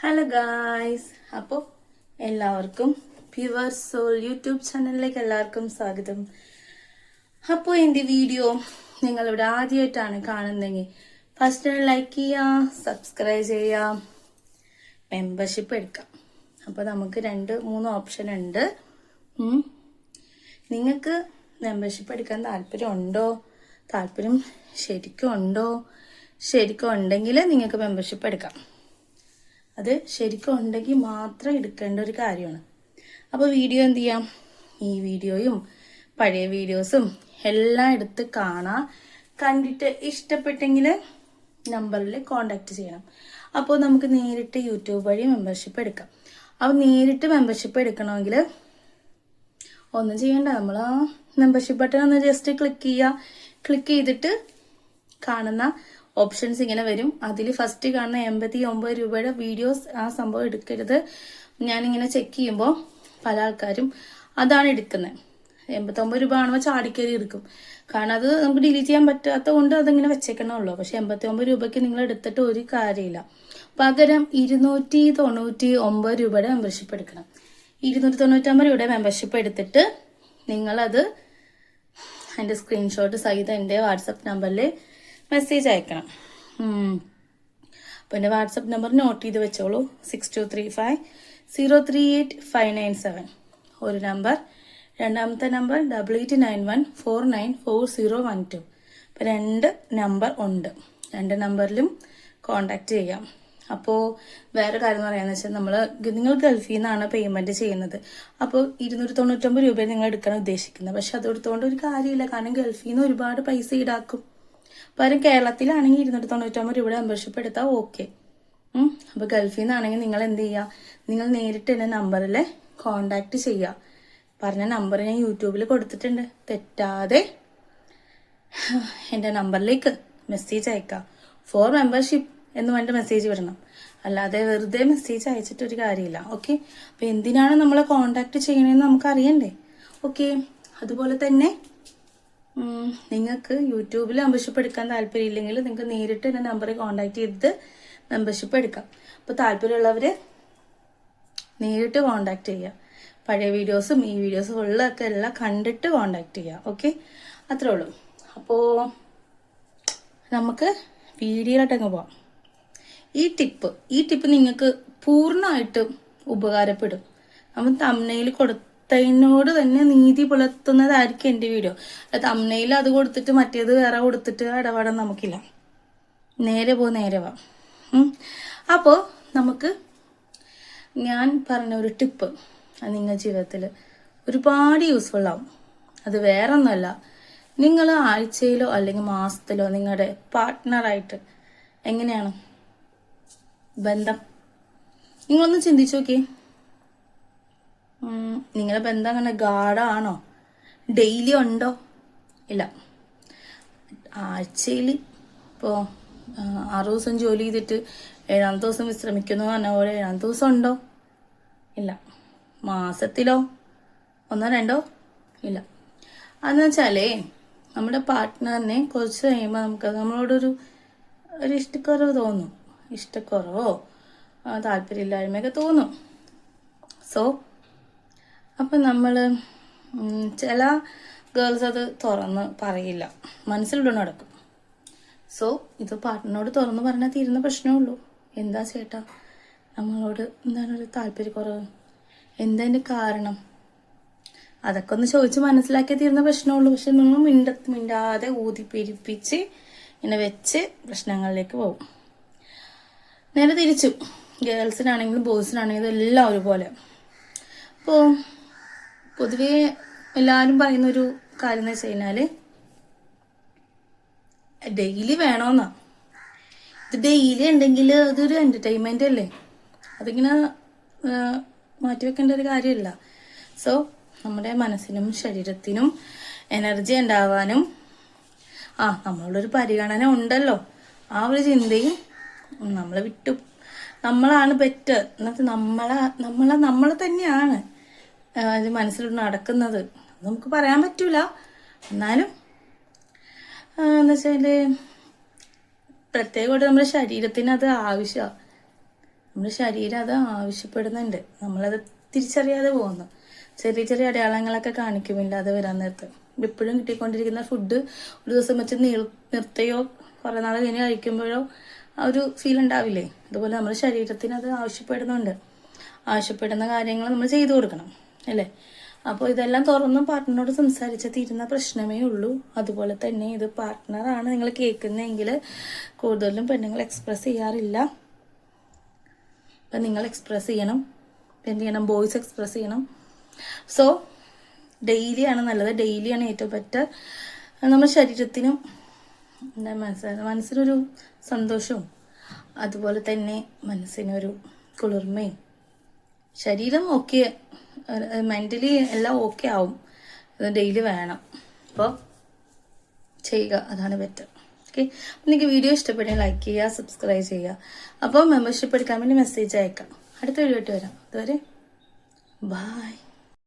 Hello guys അപ്പോൾ എല്ലാവർക്കും pure soul YouTube ചാനലിലേക്ക് എല്ലാവർക്കും സ്വാഗതം. അപ്പോൾ എന്റെ വീഡിയോ നിങ്ങളിവിടെ ആദ്യമായിട്ടാണ് കാണുന്നതെങ്കിൽ ഫസ്റ്റ് ലൈക്ക് ചെയ്യുക സബ്സ്ക്രൈബ് ചെയ്യുക മെമ്പർഷിപ്പ് എടുക്കാം. അപ്പോൾ നമുക്ക് രണ്ട് മൂന്ന് ഓപ്ഷൻ ഉണ്ട്. നിങ്ങൾക്ക് മെമ്പർഷിപ്പ് എടുക്കാൻ താല്പര്യം ഉണ്ടോ? താല്പര്യം ശരിക്കും ഉണ്ടോ? ശരിക്കും ഉണ്ടെങ്കിൽ നിങ്ങൾക്ക് മെമ്പർഷിപ്പ് എടുക്കാം. അത് ശരിക്കും ഉണ്ടെങ്കിൽ മാത്രം എടുക്കേണ്ട ഒരു കാര്യമാണ്. അപ്പോൾ വീഡിയോ എന്ത് ചെയ്യാം? ഈ വീഡിയോയും പഴയ വീഡിയോസും എല്ലാം എടുത്ത് കാണാം കണ്ടിട്ട് ഇഷ്ടപ്പെട്ടെങ്കിൽ നമ്പറിൽ കോണ്ടാക്ട് ചെയ്യണം. അപ്പോൾ നമുക്ക് നേരിട്ട് യൂട്യൂബ് വഴി മെമ്പർഷിപ്പ് എടുക്കാം. അപ്പോൾ നേരിട്ട് മെമ്പർഷിപ്പ് എടുക്കണമെങ്കിൽ ഒന്നും ചെയ്യണ്ട. നമ്മൾ ആ മെമ്പർഷിപ്പ് ബട്ടൺ ഒന്ന് ജസ്റ്റ് ക്ലിക്ക് ചെയ്യുക ക്ലിക്ക് ചെയ്തിട്ട് കാണുന്ന ഓപ്ഷൻസ് ഇങ്ങനെ വരും. അതിൽ ഫസ്റ്റ് കാണുന്ന എൺപത്തി ഒമ്പത് രൂപയുടെ വീഡിയോസ് ആ സംഭവം എടുക്കരുത്. ഞാനിങ്ങനെ ചെക്ക് ചെയ്യുമ്പോൾ പല ആൾക്കാരും അതാണ് എടുക്കുന്നത് എൺപത്തൊമ്പത് രൂപ ആണുമ്പോൾ ചാടിക്കയറി എടുക്കും. കാരണം അത് നമുക്ക് ഡിലീറ്റ് ചെയ്യാൻ പറ്റാത്ത കൊണ്ട് അതിങ്ങനെ വെച്ചേക്കണമല്ലോ പക്ഷെ എൺപത്തി ഒമ്പത് രൂപയ്ക്ക് നിങ്ങൾ എടുത്തിട്ട് ഒരു കാര്യമില്ല. പകരം ഇരുന്നൂറ്റി തൊണ്ണൂറ്റി ഒമ്പത് രൂപയുടെ മെമ്പർഷിപ്പ് എടുക്കണം. ഇരുന്നൂറ്റി തൊണ്ണൂറ്റൊമ്പത് രൂപയുടെ മെമ്പർഷിപ്പ് എടുത്തിട്ട് നിങ്ങളത് അതിന്റെ സ്ക്രീൻഷോട്ട് സഹിതം എന്റെ വാട്സപ്പ് നമ്പറിൽ മെസ്സേജ് അയക്കണം. അപ്പോൾ എന്റെ വാട്സപ്പ് നമ്പർ നോട്ട് ചെയ്ത് വെച്ചോളൂ. Six two three five zero three eight five nine seven ഒരു നമ്പർ. രണ്ടാമത്തെ number double eight nine one four nine four zero one two അപ്പോൾ രണ്ട് നമ്പർ ഉണ്ട്. രണ്ട് നമ്പറിലും കോണ്ടാക്ട് ചെയ്യാം. അപ്പോൾ വേറെ കാര്യം എന്ന് പറയാന്ന് വെച്ചാൽ നമ്മൾ നിങ്ങൾ ഗൾഫിൽ നിന്നാണ് പേയ്മെന്റ് ചെയ്യുന്നത്. അപ്പോൾ ഇരുന്നൂറ്റി തൊണ്ണൂറ്റൊമ്പത് രൂപ നിങ്ങൾ എടുക്കാൻ ഉദ്ദേശിക്കുന്നത്. പക്ഷെ അത് എടുത്തുകൊണ്ട് ഒരു കാര്യമില്ല. കാരണം ഗൾഫിൽ നിന്ന് ഒരുപാട് പൈസ ഈടാക്കും. പകരം കേരളത്തിലാണെങ്കിൽ ഇരുന്നൂറ്റി തൊണ്ണൂറ്റൊമ്പത് രൂപയുടെ മെമ്പർഷിപ്പ് എടുത്താൽ ഓക്കെ അപ്പോൾ ഗൾഫിൽ നിന്നാണെങ്കിൽ നിങ്ങൾ എന്ത് ചെയ്യുക നിങ്ങൾ നേരിട്ട് എന്റെ നമ്പറിൽ കോണ്ടാക്ട് ചെയ്യുക പറഞ്ഞ നമ്പർ ഞാൻ യൂട്യൂബിൽ കൊടുത്തിട്ടുണ്ട്. തെറ്റാതെ എന്റെ നമ്പറിലേക്ക് മെസ്സേജ് അയക്കുക ഫോർ മെമ്പർഷിപ്പ് എന്ന് പറഞ്ഞിട്ട് മെസ്സേജ് വിടണം. അല്ലാതെ വെറുതെ മെസ്സേജ് അയച്ചിട്ട് ഒരു കാര്യമില്ല. ഓക്കെ അപ്പോൾ എന്തിനാണ് നമ്മളെ കോണ്ടാക്ട് ചെയ്യണമെന്ന് നമുക്ക് അറിയണ്ടേ ഓക്കെ അതുപോലെ തന്നെ നിങ്ങൾക്ക് യൂട്യൂബിൽ മെമ്പർഷിപ്പ് എടുക്കാൻ താല്പര്യമില്ലെങ്കിൽ നിങ്ങൾക്ക് നേരിട്ട് എന്റെ നമ്പറിൽ കോണ്ടാക്ട് ചെയ്തിട്ട് മെമ്പർഷിപ്പ് എടുക്കാം. അപ്പോൾ താല്പര്യമുള്ളവർ നേരിട്ട് കോണ്ടാക്ട് ചെയ്യുക. പഴയ വീഡിയോസും ഈ വീഡിയോസും ഉള്ളതൊക്കെ എല്ലാം കണ്ടിട്ട് കോണ്ടാക്ട് ചെയ്യുക. ഓക്കെ അത്രേ ഉള്ളൂ. അപ്പോൾ നമുക്ക് വീഡിയോയിലോട്ടങ്ങ് പോവാം. ഈ ടിപ്പ് ഈ ടിപ്പ് നിങ്ങൾക്ക് പൂർണമായിട്ടും ഉപകാരപ്പെടും. നമ്മൾ തമ്മനയിൽ കൊടുത്തതിനോട് തന്നെ നീതി പുലർത്തുന്നതായിരിക്കും എന്റെ വീഡിയോ. തമ്മനയിൽ അത് കൊടുത്തിട്ട് മറ്റേത് വേറെ കൊടുത്തിട്ട് ഇടപാടാൻ നമുക്കില്ല. നേരെ പോ നേരെ വാ. അപ്പോ നമുക്ക് ഞാൻ പറഞ്ഞ ഒരു ടിപ്പ് അത് നിങ്ങളുടെ ജീവിതത്തിൽ ഒരുപാട് യൂസ്ഫുൾ ആവും. അത് വേറെ ഒന്നുമല്ല നിങ്ങൾ ആഴ്ചയിലോ അല്ലെങ്കിൽ മാസത്തിലോ നിങ്ങളുടെ പാർട്ട്ണറായിട്ട് എങ്ങനെയാണ്? ബന്ധം. നിങ്ങളൊന്ന് ചിന്തിച്ചു നോക്കിയേ. നിങ്ങളുടെ ബന്ധം അങ്ങനെ ഗാഢാണോ ഡെയിലി ഉണ്ടോ? ഇല്ല. ആഴ്ചയിൽ ഇപ്പോൾ ആറു ദിവസം ജോലി ചെയ്തിട്ട് ഏഴാമത്തെ ദിവസം വിശ്രമിക്കുന്നു പറഞ്ഞ പോലെ ഏഴാമത്തെ ദിവസം ഉണ്ടോ? ഇല്ല. മാസത്തിലോ? ഒന്നോ രണ്ടോ? ഇല്ല. അതെന്ന് വെച്ചാലേ നമ്മുടെ പാർട്ട്ണറിനെ കുറച്ച് കഴിയുമ്പോൾ നമുക്ക് നമ്മളോടൊരു ഒരു ഇഷ്ടക്കുറവ് തോന്നും. ഇഷ്ടക്കുറവോ? താല്പര്യമില്ലായ്മയൊക്കെ തോന്നും. സോ അപ്പം നമ്മൾ ചില ഗേൾസ് അത് തുറന്ന് പറയില്ല. മനസ്സിലുണ്ട് നടക്കും. സോ ഇത് പാട്ടിനോട് തുറന്ന് പറഞ്ഞാൽ തീരുന്ന പ്രശ്നമേ ഉള്ളൂ. എന്താ ചേട്ടാ? നമ്മളോട് എന്താണ് ഒരു താല്പര്യക്കുറവ്? എന്താ അതിന്റെ കാരണം? അതൊക്കെ ഒന്ന് ചോദിച്ച് മനസ്സിലാക്കിയാൽ തീരുന്ന പ്രശ്നമുള്ളൂ പക്ഷെ നിങ്ങൾ മിണ്ട മിണ്ടാതെ ഊതി പെരിപ്പിച്ച് ഇങ്ങനെ വെച്ച് പ്രശ്നങ്ങളിലേക്ക് പോകും. നേരെ തിരിച്ചു. ഗേൾസിനാണെങ്കിലും ബോയ്സിനാണെങ്കിലും എല്ലാം ഒരുപോലെ. അപ്പോൾ പൊതുവേ എല്ലാവരും പറയുന്ന ഒരു കാര്യം എന്ന് വെച്ച് കഴിഞ്ഞാൽ ഡെയിലി വേണമെന്നാ ഇത് ഡെയിലി ഉണ്ടെങ്കിൽ അതൊരു എന്റർടൈൻമെന്റ് അല്ലേ? അതിങ്ങനെ മാറ്റി വെക്കേണ്ട ഒരു കാര്യമല്ല സോ നമ്മുടെ മനസ്സിനും ശരീരത്തിനും എനർജി ഉണ്ടാവാനും ആ നമ്മളൊരു പരിഗണന ഉണ്ടല്ലോ. ആ ഒരു ചിന്തയും നമ്മളെ വിട്ടു. നമ്മളാണ് ബെറ്റർ എന്നിട്ട് നമ്മളെ നമ്മളെ നമ്മളെ തന്നെയാണ്. ആ, മനസ്സിലൂടെ നടക്കുന്നത്. നമുക്ക് പറയാൻ പറ്റൂല. എന്നാലും എന്ന് വെച്ചാൽ പ്രത്യേകമായിട്ട് നമ്മുടെ ശരീരത്തിന് അത് ആവശ്യമാണ് നമ്മുടെ ശരീരം അത് ആവശ്യപ്പെടുന്നുണ്ട്. നമ്മളത് തിരിച്ചറിയാതെ പോകുന്നു. ചെറിയ ചെറിയ അടയാളങ്ങളൊക്കെ കാണിക്കുമില്ല അത് വരാൻ നേരത്ത്. എപ്പോഴും കിട്ടിക്കൊണ്ടിരിക്കുന്ന ഫുഡ് ഒരു ദിവസം വെച്ച് നീൾ നിർത്തയോ കുറേ നാൾ കഴിഞ്ഞ് കഴിക്കുമ്പോഴോ ആ ഒരു ഫീൽ ഉണ്ടാവില്ലേ? അതുപോലെ നമ്മുടെ ശരീരത്തിന് അത് ആവശ്യപ്പെടുന്നുണ്ട്. ആവശ്യപ്പെടുന്ന കാര്യങ്ങൾ നമ്മൾ ചെയ്തു കൊടുക്കണം. അല്ലേ? അപ്പോൾ ഇതെല്ലാം തുറന്നും പാർട്ട്ണറോട് സംസാരിച്ച് തീരുന്ന പ്രശ്നമേ ഉള്ളൂ. അതുപോലെ തന്നെ ഇത് പാർട്ട്ണറാണ് നിങ്ങൾ കേൾക്കുന്നതെങ്കിൽ കൂടുതലും പെണ്ണുങ്ങൾ എക്സ്പ്രസ് ചെയ്യാറില്ല. അപ്പം നിങ്ങൾ എക്സ്പ്രസ് ചെയ്യണം. എന്ത് ചെയ്യണം? ബോയ്സ് എക്സ്പ്രസ് ചെയ്യണം. സോ ഡെയിലിയാണ് നല്ലത്. ഡെയിലിയാണ് ഏറ്റവും ബെറ്റർ നമ്മുടെ ശരീരത്തിനും എന്താ മനസ്സ് മനസ്സിനൊരു സന്തോഷവും അതുപോലെ തന്നെ മനസ്സിനൊരു കുളിർമയും. ശരീരം ഓക്കെ മെന്റലി എല്ലാം ഓക്കെ ആവും. ഇത് ഡെയിലി വേണം. അപ്പോൾ ചെയ്യുക. അതാണ് ബെറ്റർ ഓക്കെ നിങ്ങൾക്ക് വീഡിയോ ഇഷ്ടപ്പെടുകയും ലൈക്ക് ചെയ്യുക സബ്സ്ക്രൈബ് ചെയ്യുക. അപ്പോൾ മെമ്പർഷിപ്പ് എടുക്കാൻ വേണ്ടി മെസ്സേജ് അയക്കാം. അടുത്ത വീഡിയോ ആയിട്ട് വരാം. അതുവരെ ബായ്